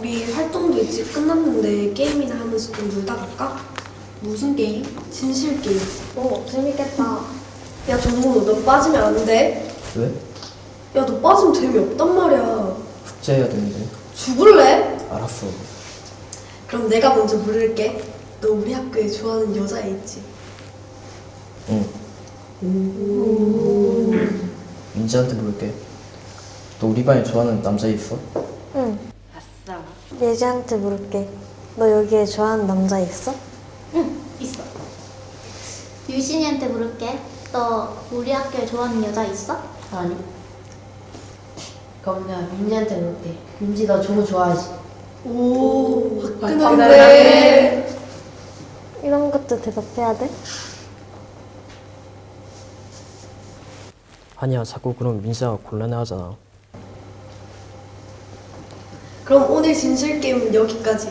우리 활동도 일찍 끝났는데 게임이나 하면서 좀 놀다 갈까? 무슨 게임? 진실 게임. 오, 재밌겠다. 야 정모 너 빠지면 안 돼. 왜? 야 너 빠지면 재미없단 말이야. 숙제해야 되는데. 죽을래? 알았어. 그럼 내가 먼저 물을게. 너 우리 학교에 좋아하는 여자 있지? 응. 민지한테 물을게. 너 우리 반에 좋아하는 남자 있어? 응. 예지한테 물을게. 너 여기에 좋아하는 남자 있어? 응, 있어. 유신이한테 물을게. 너 우리 학교에 좋아하는 여자 있어? 아니. 그럼 내가 민지한테 물을게. 민지 너 종우 좋아하지? 오. 화끈한데. 이런 것도 대답해야 돼? 아니야, 자꾸 그럼 민지가 곤란해하잖아. 그럼 오늘 진실 게임은 여기까지.